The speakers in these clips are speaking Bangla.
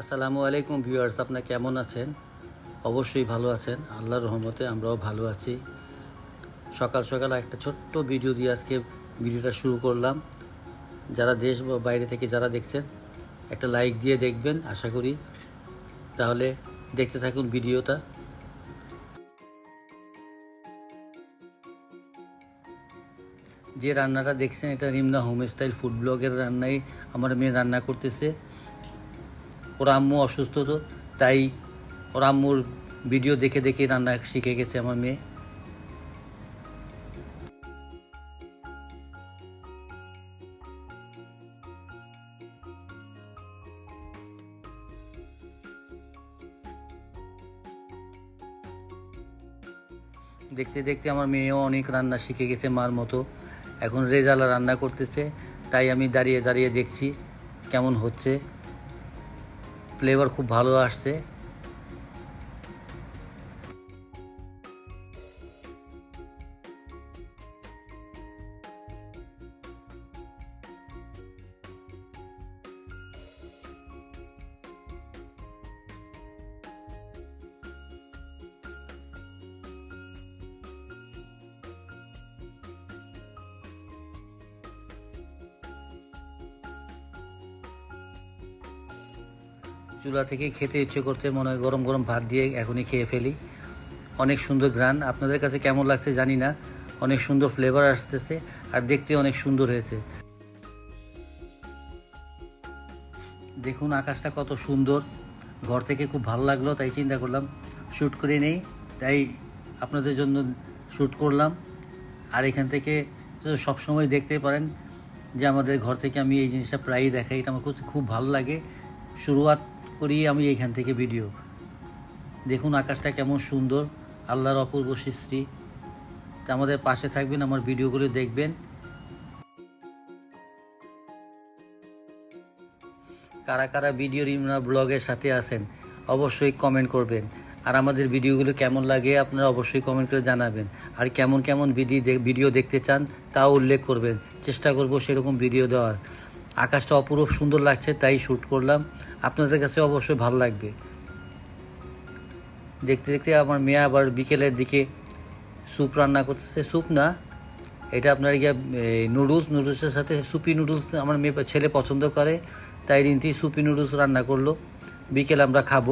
আসসালামু আলাইকুম ভিউয়ার্স, আপনার কেমন আছেন? অবশ্যই ভালো আছেন। আল্লাহর রহমতে আমরাও ভালো আছি। সকাল সকাল একটা ছোট্ট ভিডিও দিয়ে আজকে ভিডিওটা শুরু করলাম। যারা দেশ বা বাইরে থেকে যারা দেখছেন, একটা লাইক দিয়ে দেখবেন, আশা করি। তাহলে দেখতে থাকুন ভিডিওটা। যে রান্নাটা দেখছেন, এটা রিমনা হোম স্টাইল ফুড ব্লগের রান্নাই আমার মেয়ে রান্না করতেছে। ওর আম্মু অসুস্থ তো, তাই ওর আম্মুর ভিডিও দেখে দেখে রান্না শিখে গেছে আমার মেয়ে। দেখতে দেখতে আমার মেয়েও অনেক রান্না শিখে গেছে মার মতো। এখন রেজালা রান্না করতেছে, তাই আমি দাঁড়িয়ে দাঁড়িয়ে দেখছি কেমন হচ্ছে। ফ্লেভার খুব ভালো আসছে। চুলা থেকে খেতে ইচ্ছে করছে, মনে হয় গরম গরম ভাত দিয়ে এখনই খেয়ে ফেলি। অনেক সুন্দর গ্রান আপনাদের কাছে কেমন লাগছে জানি না। অনেক সুন্দর ফ্লেভার আসতেছে আর দেখতে অনেক সুন্দর হয়েছে। দেখুন আকাশটা কত সুন্দর। ঘর থেকে খুব ভালো লাগল, তাই চিন্তা করলাম শ্যুট করে নেই। তাই আপনাদের জন্য শ্যুট করলাম। আর এখান থেকে সব সময় দেখতে পারেন যে আমাদের ঘর থেকে আমি এই জিনিসটা প্রায়ই দেখাই। এটা আমার খুব ভালো লাগে। শুরুয়াত করি আমি এইখান থেকে ভিডিও। দেখুন আকাশটা কেমন সুন্দর, আল্লাহর অপূর্ব সৃষ্টি। তা আমাদের পাশে থাকবেন, আমার ভিডিওগুলো দেখবেন। কারা কারা ভিডিও রিমনা ব্লগের সাথে আছেন, অবশ্যই কমেন্ট করবেন। আর আমাদের ভিডিওগুলো কেমন লাগে আপনারা অবশ্যই কমেন্ট করে জানাবেন। আর কেমন কেমন ভিডিও ভিডিও দেখতে চান তাও উল্লেখ করবেন। চেষ্টা করব সেরকম ভিডিও দেওয়ার। আকাশটা অপরূপ সুন্দর লাগছে, তাই শ্যুট করলাম। আপনাদের কাছে অবশ্যই ভালো লাগবে। দেখতে দেখতে আমার মেয়ে আবার বিকেলের দিকে স্যুপ রান্না করতেছে। স্যুপ না, এটা আপনার গিয়ে নুডলস। নুডলসের সাথে সুপি নুডলস আমার মেয়ে ছেলে পছন্দ করে, তাই রিন্তি সুপি নুডলস রান্না করল। বিকেল আমরা খাব।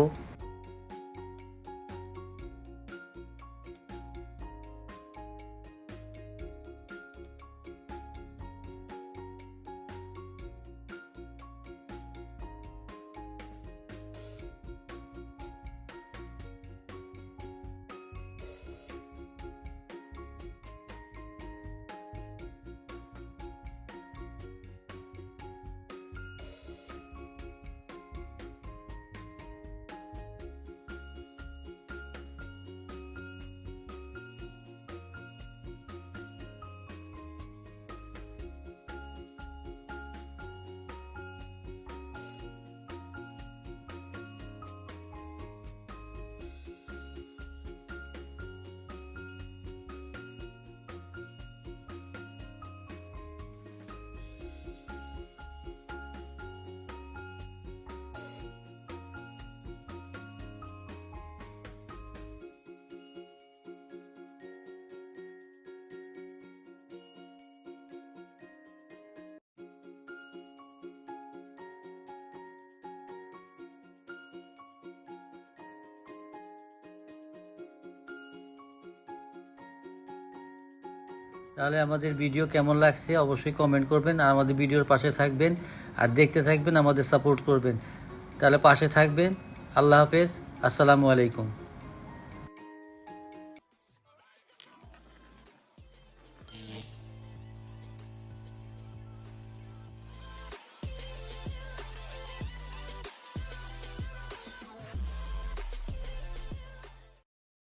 তাহলে আমাদের ভিডিও কেমন লাগছে অবশ্যই কমেন্ট করবেন আর আমাদের ভিডিওর পাশে থাকবেন আর দেখতে থাকবেন আমাদের সাপোর্ট করবেন। তাহলে পাশে থাকবেন। আল্লাহ হাফেজ। আসসালামু আলাইকুম।